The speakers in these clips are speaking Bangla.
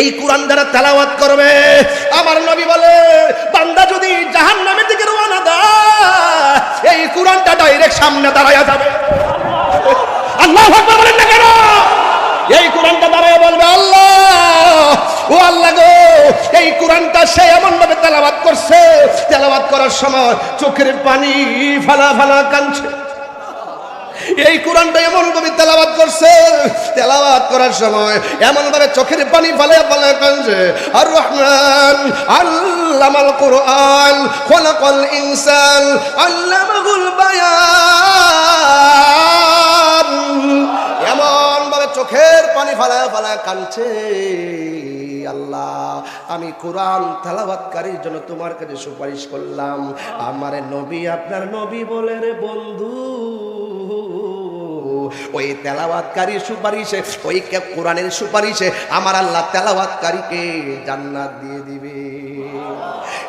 এই কোরআন যারা তেলাওয়াত করবে। আমার নবী বলে, বান্দা যদি জাহান নামের দিকে রওনা দেয়, এই কোরআনটা ডাইরেক্ট সামনে দাঁড়ায়া যাবে। আল্লাহ বলেন না কেন? এই কোরআনটা দাঁড়ায় বলবে, আল্লাহ, ও আল্লাহ গো, এই কোরআনটা সে এমন ভাবে তেলাওয়াত করছে। তেলাওয়াত করার সময় চোখের পানি ফালা ফালা কাঁদছে। এই কোরআনটা এমন ভাবে তেলাওয়াত করছে তেলাবাদ করার সময় এমন ভাবে চোখের পানি ফালে ফালে কাঁদছে আর রহমান আল্লামাল কোরআন, খলাকাল ইনসান, আল্লামাহুল বায়ান। এমন ভাবে চোখের পানি ফালায় ফালায় কাঁদছে, আল্লাহ, আমি কোরআন তেলাওয়াতকারীর জন্য তোমার কাছে সুপারিশ করলাম। আমার নবী আপনার নবী বলে রে বন্ধু। ওই তেলাওয়াতকারী সুপারিশে, ওই কোরআনের সুপারিশে আমার আল্লাহ তেলাওয়াতকারীকে জান্নাত দিয়ে দিবে।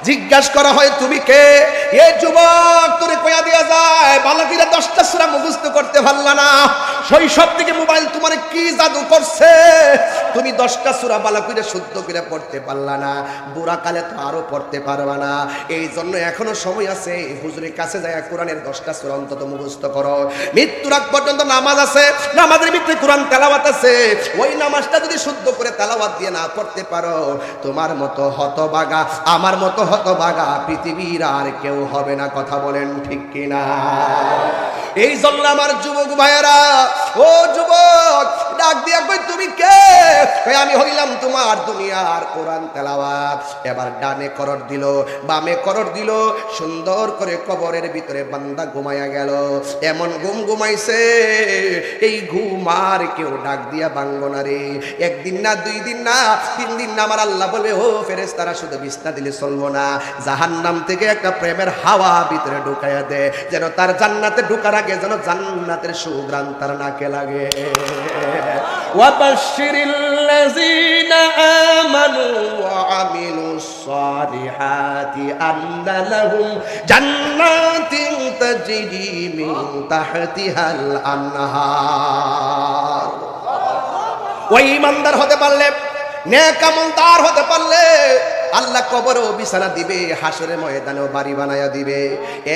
জিজ্ঞাসা করা হয়, তুমি কে? এ যুবক, তোরে কয়া দিয়া যায়, বালকিরা দশটা সুরা মুখস্থ করতে পারলা না। শৈশব থেকে মোবাইল তোমার কি জাদু করছে? তুমি দশটা সুরা বালকিরা শুদ্ধ করে পড়তে পারলা না। বুড়া কালে তো আরও পড়তে পারবা না। এই জন্য এখনও সময় আছে হুজুরের কাছে যায় কোরআনের দশটা সুরা অন্তত মুখস্থ করো। মৃত্যুর আগ পর্যন্ত নামাজ আছে, নামাজের ভিতরে কোরআন তেলাওয়াত আছে। ওই নামাজটা যদি শুদ্ধ করে তেলাওয়াত দিয়ে না পড়তে পারো, তোমার মতো হতবাগা, আমার মতো হতবাগা পৃথিবীর আর কেউ হবে না, কথা বলেন ঠিক কিনা? এই জন্য আমার যুবক ভাইয়েরা ও যুবক ডাক দিয়ে তুমি কে? হ্যাঁ, আমি হইলাম তোমার দুনিয়ার কোরআন তেলাওয়াত। এবার ডানে করর দিল, বামে করর দিল, সুন্দর করে কবরের ভিতরে বান্দা ঘুমাইয়া গেল। এমন ঘুম ঘুমাইছে, এই ঘুম আর কেউ ডাক দিয়া ভাঙ্গ না রে। একদিন না, দুই দিন না, তিন দিন না, আমার আল্লাহ বলবে ও ফেরেস তারা শুধু বিস্তা দিলে চলবো না। জাহান নাম থেকে একটা প্রেমের হাওয়া ভিতরে ঢুকাইয়া দে, যেন তার জান্নাতে ঢুকার আগে যেন জান্নাতের সুগ্রান তার নাকে লাগে। ওয়াবাশিরিল الذين آمنوا وعملوا الصالحات أن لهم جنات تجري من تحتها الأنهار ওই ইমানদার হতে পারলে নেকামলদার হতে পারলে আল্লাহ কবরও বিছানা দিবে হাসরে ময়দানেও বাড়ি বানায়া দিবে।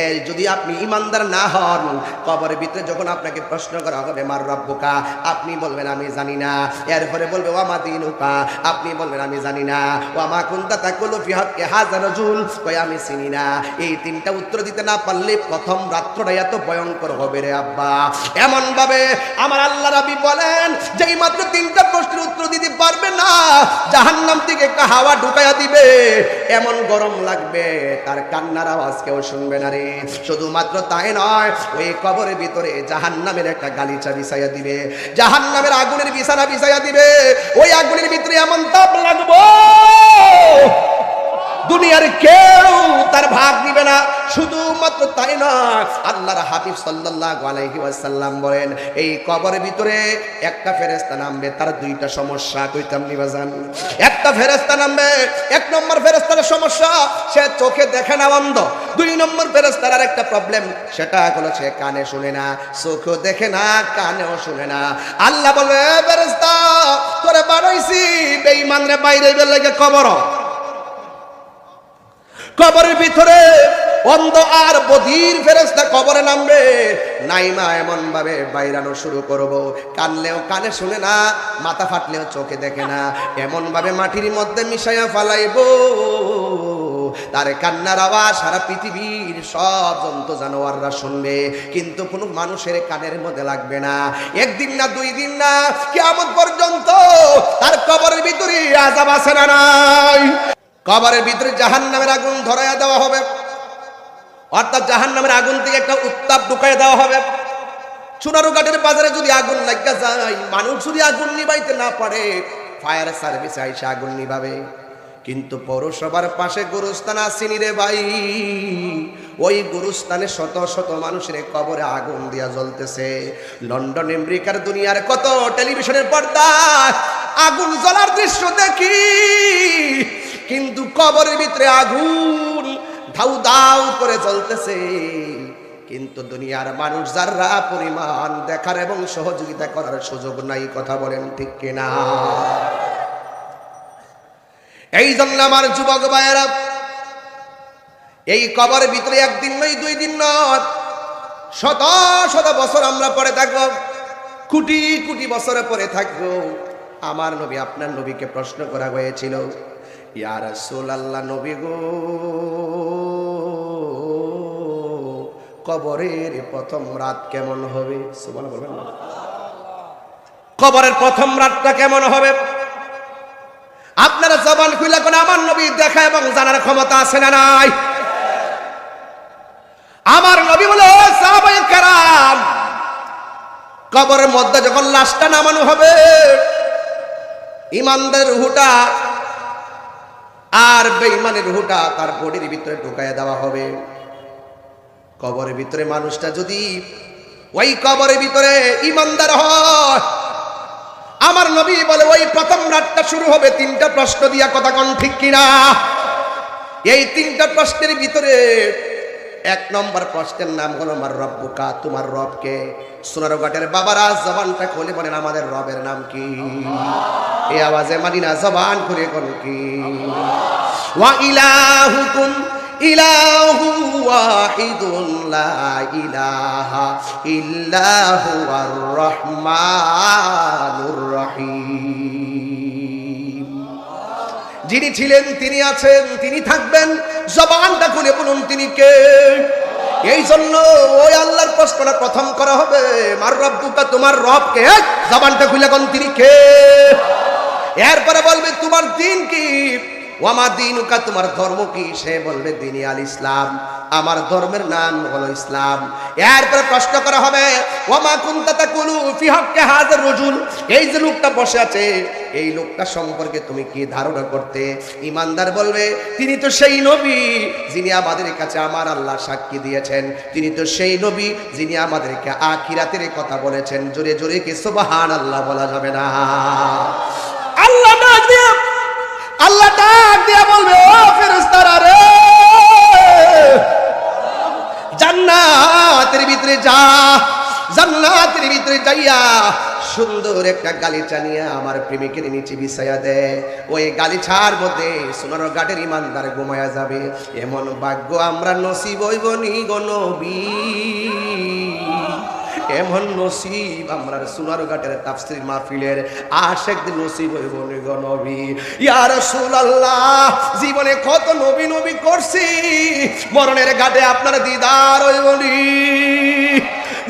এর যদি আপনি ইমানদার না হন, কবরের ভিতরে যখন আপনাকে প্রশ্ন করা হবে, মার রব্বুকা? আপনি বলবেন, আমি জানি না। এরপরে বলবে ওয়ামা দিনুকা? আপনি বলবেন, আমি জানি না। ওয়ামা কুন্তা তাকুলু ফি হক্কে হাজার জুল কই আমি চিনি না। এই তিনটা উত্তর দিতে না পারলে প্রথম রাত্রটা এত ভয়ঙ্কর হবে রে আব্বা। এমন ভাবে আমার আল্লাহ রাবি বলেন যে এই মাত্র তিনটা প্রশ্নের উত্তর দিতে পারবে না, জাহান্নাম থেকে একটা হাওয়া ঢুকাইয়া দিবে। এমন গরম লাগবে, তার কান্নার আওয়াজ কেউ শুনবে না রে। শুধুমাত্র তাই নয়, ওই কবরের ভিতরে জাহান নামের একটা গালিচা বিছাইয়া দিবে জাহান নামের আগুনের বিছানা বিছাইয়া দিবে, ওই আগুনের ভিতরে এমন তাপ লাগবো। দুনিয়ার কেউ তার ভাগ দিবে না। শুধুমাত্র তাই নয়, আল্লাহর হাবিব সাল্লাল্লাহু আলাইহি ওয়াসাল্লাম বলেন, এই কবরের ভিতরে একটা ফেরেশতা নামবে, তার দুইটা সমস্যা। কইতাম নিবাজান একটা ফেরেশতা নামবে, এক নম্বর ফেরেশতার সমস্যা, সে চোখে দেখে না অন্ধ দুই নম্বর ফেরেশতার আর একটা প্রবলেম সেটা হলো সে কানে শুনে না, চোখেও দেখে না, কানেও শুনে না। আল্লাহ বলবে "এ ফেরেশতা, তোরে বানাইছি বেঈমান রে বাইরে বের লাগে কবর। কবরের ভিতরে অন্ধ আর বধির ফেরেস্তা কবরে নামবে। নাইমা এমন ভাবে বাইরানো শুরু করব। কানলেও কানে শুনে না, মাথা ফাটলেও চোখে দেখে না। এমন ভাবে মাটির মধ্যে মিশাইয়া ফালাইব। তার কান্নার আওয়াজ সারা পৃথিবীর সব জন্তু জানোয়াররা শুনবে। কিন্তু কোনো মানুষের কানের মধ্যে লাগবে না। একদিন না, দুই দিন না কেমন পর্যন্ত তার কবরের ভিতরে আজাব আছে না নাই। কবরের ভিতরে জাহান নামের আগুন ধরাইয়া দেওয়া হবে। অর্থাৎ জাহান নামের আগুন থেকে একটা উত্তাপ ঢুকাই দেওয়া হবে। সোনারু ঘাটের বাজারে যদি আগুন লাগা যায়, মানুষ যদি আগুন নিবাইতে না পারে, ফায়ার সার্ভিসে আইসে আগুন নিভাবে কিন্তু পৌরসভার পাশে গুরুস্থান আসেনি রে ভাই। ওই গুরুস্থানে শত শত মানুষের কবরে আগুন দিয়া জ্বলতেছে। লন্ডন, আমেরিকার দুনিয়ার কত টেলিভিশনের পর্দায় আগুন জ্বলার দৃশ্য দেখি। কিন্তু কবরের ভিতরে আগুন ধাউ দাউ করে চলতেছে কিন্তু দুনিয়ার মানুষ যারা পরিমাণ দেখার এবং সহযোগিতা করার সুযোগ নাই, কথা বলেন ঠিক কিনা? এই জন্য আমার যুবক ভাইয়েরা, এই কবরের ভিতরে একদিন নয়, দুই দিন নয়, শত শত বছর আমরা পরে থাকব, কোটি কোটি বছরে পরে থাকব। আমার নবী, আপনার নবীকে প্রশ্ন করা হয়েছিল ইয়ার সোল আল্লাহ নবী গো, কবরের প্রথম রাত কেমন হবে? কবরের প্রথম রাতটা কেমন হবে? আপনারা জবান খুলে কোন আমার নবী দেখা এবং জানার ক্ষমতা আছে না নাই? আমার নবী বলে "ও সাহাবায়ে কারাম, কবরের মধ্যে যখন লাশটা নামানো হবে ইমানদের রুহুটা আর বেঈমানের রুহুটা তার বডির ভিতরে ঢুকাইয়া দেওয়া হবে। কবরের ভিতরে মানুষটা যদি ওই কবরের ভিতরে ইমানদার হয়, আমার নবী বলে, ওই প্রথম রাতটা শুরু হবে, তিনটা প্রশ্ন দিয়া কথা কোন ঠিক কিনা? এই তিনটা প্রশ্নের ভিতরে এক নম্বর প্রশ্নের নাম হলো, আমার রব্বুকা, তোমার রবকে। সোনার ঘাটের বাবারা জবানটা খুলে বলেন, আমাদের রবের নাম কি? এই আওয়াজে মানি না জবান করে কোন কি? ওয়া ইলাহুকুম, ইলাহু ওয়াহিদুন লা ইলাহা ইল্লা হুয়ার রহমানুর রহিম। যিনি ছিলেন, তিনি আছেন, তিনি থাকবেন। জবানটা খুলে বলুন তিনি কে? এই জন্য ওই আল্লাহর প্রশ্নটা প্রথম করা হবে, মার রব্বুকা, তোমার রবকে জবানটা খুলে কোন তিনি কে? এরপরে বলবে, তোমার দিন কি? ওয়ামা দিনুকা, তোমার ধর্ম কি? সে বলবে দিনী আল ইসলাম। আমার ধর্মের নাম হলো ইসলাম। এরপরে প্রশ্ন করা হবে, ওয়ামা কুনতা তাকুলু ফি হক্কে হাজার রজুল? এই যে লোকটা বসে আছে, এই লোকটা সম্পর্কে তুমি কি ধারণা করতে? ইমানদার বলবে, তিনি তো সেই নবী যিনি আমাদের কাছে আমার আল্লাহ সাক্ষী দিয়েছেন। তিনি তো সেই নবী যিনি আমাদেরকে আখিরাতের কথা বলেছেন। জোরে জোরে কি সুবহান আল্লাহ বলা যাবে না আল্লাহ ডাক দিয়ে আল্লাহ ডাক দিয়ে বলবে, ও রে! জান্নাতের ভিতরে যা, জান্নাতের ভিতরে যাইয়া সুন্দর একটা গালিচা নিয়ে আমার প্রেমিকের নিচে বিছাইয়া দেয় ওই গালিছার মধ্যে সোনার গাটের ইমানদার ঘুমায়া যাবে। এমন ভাগ্য আমরা নসিব হইব নি গো এমন নসিব আমরা সোনার ঘাটের তাফসির মাহফিলের আশেক নসিব হইব নবী। ইয়া রাসূলুল্লাহ, জীবনে কত নবী নবী করছি, মরণের ঘাটে আপনার দিদার হইব নি।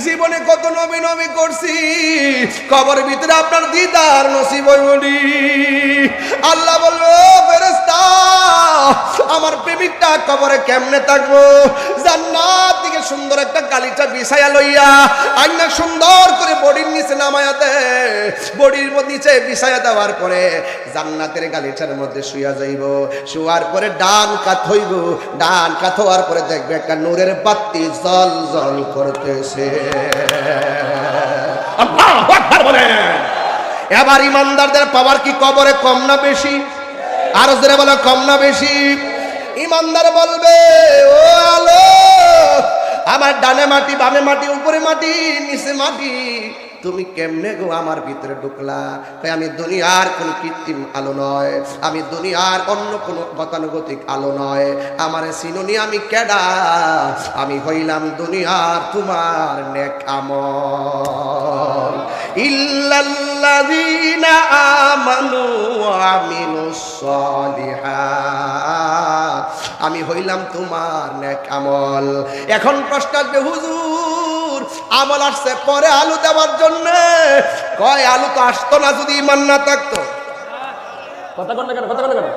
জীবনে কত নবী নবী করছি, কবর ভিতরে আপনার দিদার নসিব হইবনি আল্লাহ বলব "ও ফেরেশতা আমার প্রেমিকটা কবরে কেমনে থাকব? জান্নাত থেকে সুন্দর একটা গালিচা বিছাইয়া লইয়া আইনা সুন্দর করে বডির নিচে নামায়া বডির নিচে বিছাইয়া দেওয়ার পরে জান্নাতের গালিচার মধ্যে শুয়া যাইব। শুয়ার পরে ডান কাত হইব। ডান কাত হওয়ার পরে দেখবে একটা নূরের বাতি জল জল করতেছে। এবার ইমানদারদের পাওয়ার কি কবরে কম না বেশি? আর জোরে বলো, কম না বেশি। ইমানদার বলবে, ও আলো, আমার ডানে মাটি, বামে মাটি, উপরে মাটি, নিচে মাটি, তুমি কেমনে গো আমার ভিতরে ঢুকলা? তাই আমি দুনিয়ার কোন কৃত্রিম আলো নয়, আমি দুনিয়ার অন্য কোন গতানুগতিক আলো নয়। আমার সিনুনি আমি কেডা? আমি হইলাম দুনিয়ার তোমার নেক আমল। ইল্লাল্লাযীনা آمنوا وعملوا الصالحات. আমি হইলাম তোমার নেক আমল। এখন প্রশ্ন আসবে, হুজুর, আমল আসছে পরে আলু দেওয়ার জন্য? কয় আলু তো আসতো না যদি ইমান না থাকতো? কথা বলবে কেন, কথা বলবে কেন?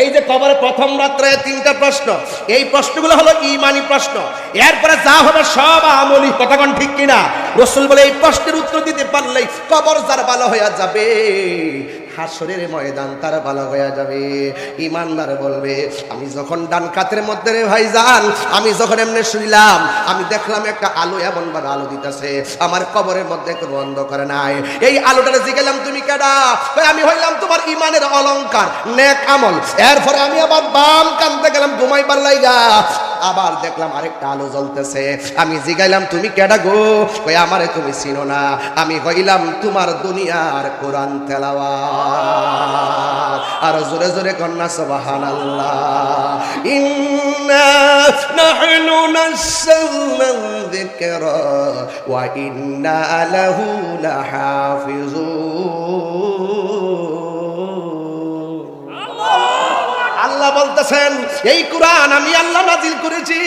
এই যে কবরে প্রথম রাত্রে তিনটা প্রশ্ন, এই প্রশ্নগুলো হলো ইমানি প্রশ্ন। এরপরে যা হবে সব আমলি কথাগণ ঠিক কিনা? রসুল বলে, এই প্রশ্নের উত্তর দিতে পারলেই কবর যার ভালো হয়ে যাবে। হাসরের ময়দান তার ভালো হয়ে যাবে। ইমানদার বলবে, আমি যখন ডান কাতের মধ্যে রে ভাই যান আমি যখন এমনি শুনলাম আমি দেখলাম একটা আলো এমন ভাবে আলো দিতেছে, আমার কবরের মধ্যে কোনো অন্ধকার নাই। এই আলোটা জিগেলাম তুমি কেডা? আমি হইলাম তোমার ইমানের অলংকার, নেক আমল। এরপরে আমি আবার বাম কানতে গেলাম, ঘুমাইবার লাইগা আবার দেখলাম আরেকটা আলো জ্বলতেছে। আমি জিগাইলাম, তুমি কেডা গো? কই আমারে তুমি চিনো না। আমি হইলাম তোমার দুনিয়ার কোরআন তেলাওয়া আর জোরে জোরে কন্যা সবাহান আল্লাহ ইন্না ওয়া আল্লাহ বলতেছেন, এই কোরআন আমি আল্লাহ নাজিল করেছি।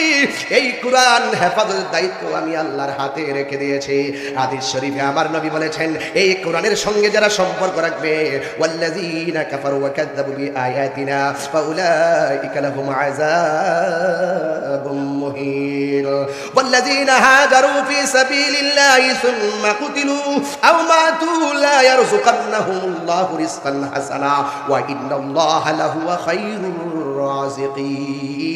এই কোরআন হেফাজতের দায়িত্ব আমি আল্লাহর হাতে রেখে দিয়েছি। আদিস শরীফে আমার নবী বলেছেন, এই কোরআনের সঙ্গে যারা সম্পর্ক রাখবে, ওয়াল্লাযীনা কাফারু ওয়া কাযযাবু বিআয়াতিনা, ফাউলাইকা লাহুম আযাবুম মুহীন। ওয়াল্লাযীনা হাজারু ফী সাবিলিল্লাহি সুম্মা কুতিলু, আও মাতু লা ইয়ারযুকান্নাহুম আল্লাহু রিযকান হাসানা, ওয়া ইন্নাল্লাহা লাহুয়া খায়রুল الرازقين